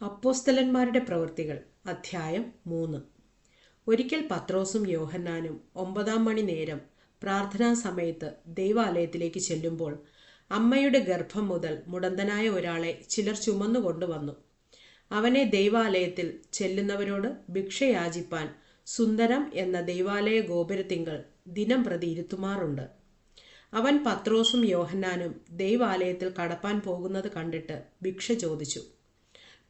അപ്പോസ്തലന്മാരുടെ പ്രവൃത്തികൾ അധ്യായം മൂന്ന്. ഒരിക്കൽ പത്രോസും യോഹന്നാനും ഒമ്പതാം മണി നേരം പ്രാർത്ഥനാ സമയത്ത് ദൈവാലയത്തിലേക്ക് ചെല്ലുമ്പോൾ അമ്മയുടെ ഗർഭം മുതൽ മുടന്തനായ ഒരാളെ ചിലർ ചുമന്നുകൊണ്ടുവന്നു അവനെ ദൈവാലയത്തിൽ ചെല്ലുന്നവരോട് ഭിക്ഷയാചിപ്പാൻ സുന്ദരം എന്ന ദൈവാലയ ഗോപുരത്തിങ്കൾ ദിനം പ്രതി ഇരുത്തുമാറുണ്ട്. അവൻ പത്രോസും യോഹന്നാനും ദൈവാലയത്തിൽ കടപ്പാൻ പോകുന്നത് കണ്ടിട്ട് ഭിക്ഷ ചോദിച്ചു.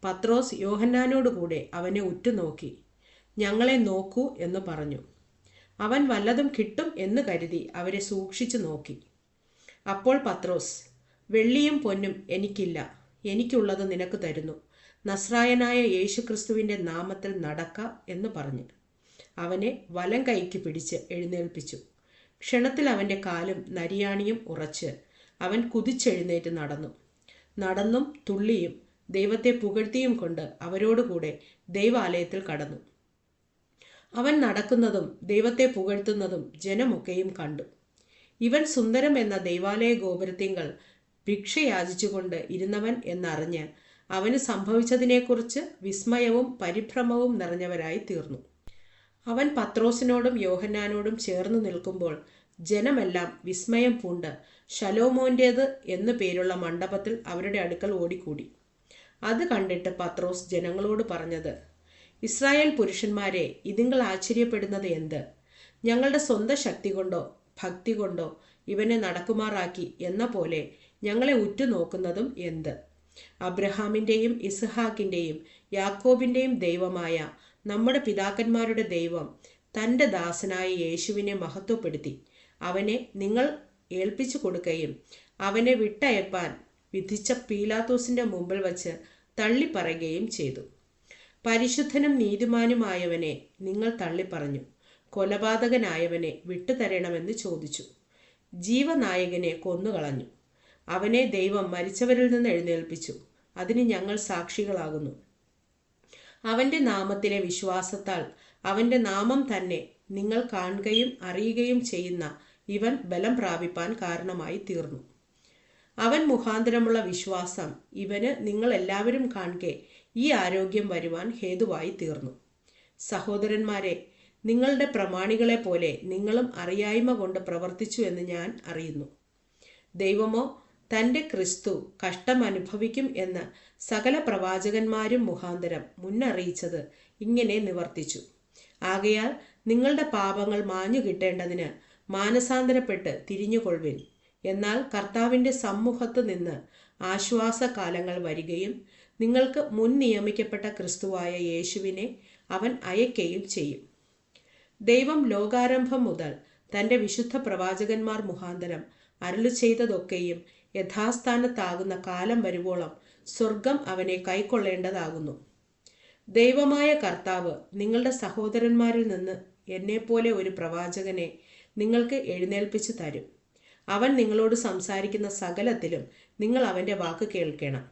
പത്രോസ് യോഹന്നാനോടുകൂടെ അവനെ ഉറ്റുനോക്കി. ഞങ്ങളെ നോക്കൂ എന്ന് പറഞ്ഞു. അവൻ വല്ലതും കിട്ടും എന്ന് കരുതി അവരെ സൂക്ഷിച്ചു നോക്കി. അപ്പോൾ പത്രോസ് വെള്ളിയും പൊന്നും എനിക്കില്ല. എനിക്കുള്ളത് നിനക്ക് തരുന്നു. നസ്രായനായ യേശുക്രിസ്തുവിന്റെ നാമത്തിൽ നടക്ക എന്ന് പറഞ്ഞു. അവനെ വലം കൈക്ക് പിടിച്ച് എഴുന്നേൽപ്പിച്ചു. ക്ഷണത്തിൽ അവന്റെ കാലും നരിയാണിയും ഉറച്ച് അവൻ കുതിച്ചെഴുന്നേറ്റ് നടന്നു. നടന്നും തുള്ളിയും ദൈവത്തെ പുകഴ്ത്തിയും കൊണ്ട് അവരോടുകൂടെ ദൈവാലയത്തിൽ കടന്നു. അവൻ നടക്കുന്നതും ദൈവത്തെ പുകഴ്ത്തുന്നതും ജനമൊക്കെയും കണ്ടു. ഇവൻ സുന്ദരം എന്ന ദൈവാലയ ഗോപുരത്തിങ്കൽ ഭിക്ഷ യാചിച്ചുകൊണ്ട് ഇരുന്നവൻ എന്നറിഞ്ഞ് അവന് സംഭവിച്ചതിനെക്കുറിച്ച് വിസ്മയവും പരിഭ്രമവും നിറഞ്ഞവരായി തീർന്നു. അവൻ പത്രോസിനോടും യോഹന്നാനോടും ചേർന്ന് നിൽക്കുമ്പോൾ ജനമെല്ലാം വിസ്മയം പൂണ്ട് ശലോമോന്റേത് എന്നു പേരുള്ള മണ്ഡപത്തിൽ അവരുടെ അടുക്കൽ ഓടിക്കൂടി. അത് കണ്ടിട്ട് പത്രോസ് ജനങ്ങളോട് പറഞ്ഞത് ഇസ്രായേൽ പുരുഷന്മാരെ ഇതിങ്ങൾ ആശ്ചര്യപ്പെടുന്നത് എന്ത്? ഞങ്ങളുടെ സ്വന്തം ശക്തി കൊണ്ടോ ഭക്തി കൊണ്ടോ ഇവനെ നടക്കുമാറാക്കി എന്ന പോലെ ഞങ്ങളെ ഉറ്റുനോക്കുന്നതും എന്ത്? അബ്രഹാമിന്റെയും ഇസ്ഹാക്കിന്റെയും യാക്കോബിന്റെയും ദൈവമായ നമ്മുടെ പിതാക്കന്മാരുടെ ദൈവം തന്റെ ദാസനായ യേശുവിനെ മഹത്വപ്പെടുത്തി. അവനെ നിങ്ങൾ ഏൽപ്പിച്ചു കൊടുക്കുകയും അവനെ വിട്ടയപ്പാൻ വിധിച്ച പീലാത്തോസിന്റെ മുമ്പിൽ വച്ച് തള്ളിപ്പറയുകയും ചെയ്തു. പരിശുദ്ധനും നീതിമാനുമായവനെ നിങ്ങൾ തള്ളിപ്പറഞ്ഞു. കൊലപാതകനായവനെ വിട്ടുതരണമെന്ന് ചോദിച്ചു. ജീവനായകനെ കൊന്നുകളഞ്ഞു. അവനെ ദൈവം മരിച്ചവരിൽ നിന്ന് എഴുന്നേൽപ്പിച്ചു. അതിന് ഞങ്ങൾ സാക്ഷികളാകുന്നു. അവന്റെ നാമത്തിലെ വിശ്വാസത്താൽ അവന്റെ നാമം തന്നെ നിങ്ങൾ കാണുകയും അറിയുകയും ചെയ്യുന്ന ഇവൻ ബലം പ്രാപിപ്പാൻ കാരണമായി തീർന്നു. അവൻ മുഖാന്തരമുള്ള വിശ്വാസം ഇവന് നിങ്ങൾ എല്ലാവരും കാണുക ഈ ആരോഗ്യം വരുവാൻ ഹേതുവായി തീർന്നു. സഹോദരന്മാരെ നിങ്ങളുടെ പ്രമാണികളെ പോലെ നിങ്ങളും അറിയായ്മ കൊണ്ട് പ്രവർത്തിച്ചു എന്ന് ഞാൻ അറിയുന്നു. ദൈവമോ തന്റെ ക്രിസ്തു കഷ്ടം അനുഭവിക്കും എന്ന് സകല പ്രവാചകന്മാരും മുഖാന്തരം മുന്നറിയിച്ചത് ഇങ്ങനെ നിവർത്തിച്ചു. ആകയാൽ നിങ്ങളുടെ പാപങ്ങൾ മാഞ്ഞു കിട്ടേണ്ടതിന് മാനസാന്തരപ്പെട്ട് തിരിഞ്ഞുകൊള്ളുവിൻ. എന്നാൽ കർത്താവിന്റെ സമൂഹത്ത് നിന്ന് ആശ്വാസകാലങ്ങൾ വരികയും നിങ്ങൾക്ക് മുൻ നിയമിക്കപ്പെട്ട ക്രിസ്തുവായ യേശുവിനെ അവൻ അയക്കുകയും ചെയ്യും. ദൈവം ലോകാരംഭം മുതൽ തന്റെ വിശുദ്ധ പ്രവാചകന്മാർ മുഖാന്തരം അരുളു ചെയ്തതൊക്കെയും യഥാസ്ഥാനത്താകുന്ന കാലം വരുവോളം സ്വർഗം അവനെ കൈക്കൊള്ളേണ്ടതാകുന്നു. ദൈവമായ കർത്താവ് നിങ്ങളുടെ സഹോദരന്മാരിൽ നിന്ന് എന്നെപ്പോലെ ഒരു പ്രവാചകനെ നിങ്ങൾക്ക് എഴുന്നേൽപ്പിച്ചു തരും. അവൻ നിങ്ങളോട് സംസാരിക്കുന്ന സകലത്തിലും നിങ്ങൾ അവന്റെ വാക്ക് കേൾക്കണം.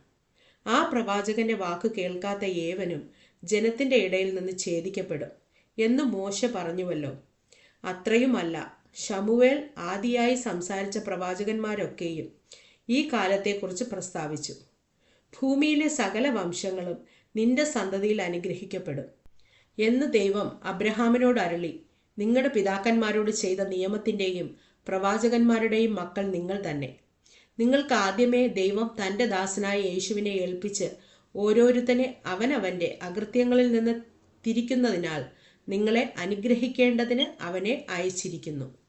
ആ പ്രവാചകന്റെ വാക്ക് കേൾക്കാത്ത ഏവനും ജനത്തിന്റെ ഇടയിൽ നിന്ന് ഛേദിക്കപ്പെടും എന്ന് മോശ പറഞ്ഞുവല്ലോ. അത്രയുമല്ല ഷമുവേൽ ആദിയായി സംസാരിച്ച പ്രവാചകന്മാരൊക്കെയും ഈ കാലത്തെക്കുറിച്ച് പ്രസ്താവിച്ചു. ഭൂമിയിലെ സകല വംശങ്ങളും നിന്റെ സന്തതിയിൽ അനുഗ്രഹിക്കപ്പെടും എന്ന് ദൈവം അബ്രഹാമിനോട് അരളി നിങ്ങളുടെ പിതാക്കന്മാരോട് ചെയ്ത നിയമത്തിന്റെയും പ്രവാചകന്മാരുടെയും മക്കൾ നിങ്ങൾ തന്നെ. നിങ്ങൾക്ക് ആദ്യമേ ദൈവം തന്റെ ദാസനായ യേശുവിനെ ഏൽപ്പിച്ച് ഓരോരുത്തനെ അവനവന്റെ അകൃത്യങ്ങളിൽ നിന്ന് തിരിക്കുന്നതിനാൽ നിങ്ങളെ അനുഗ്രഹിക്കേണ്ടതിന് അവനെ അയച്ചിരിക്കുന്നു.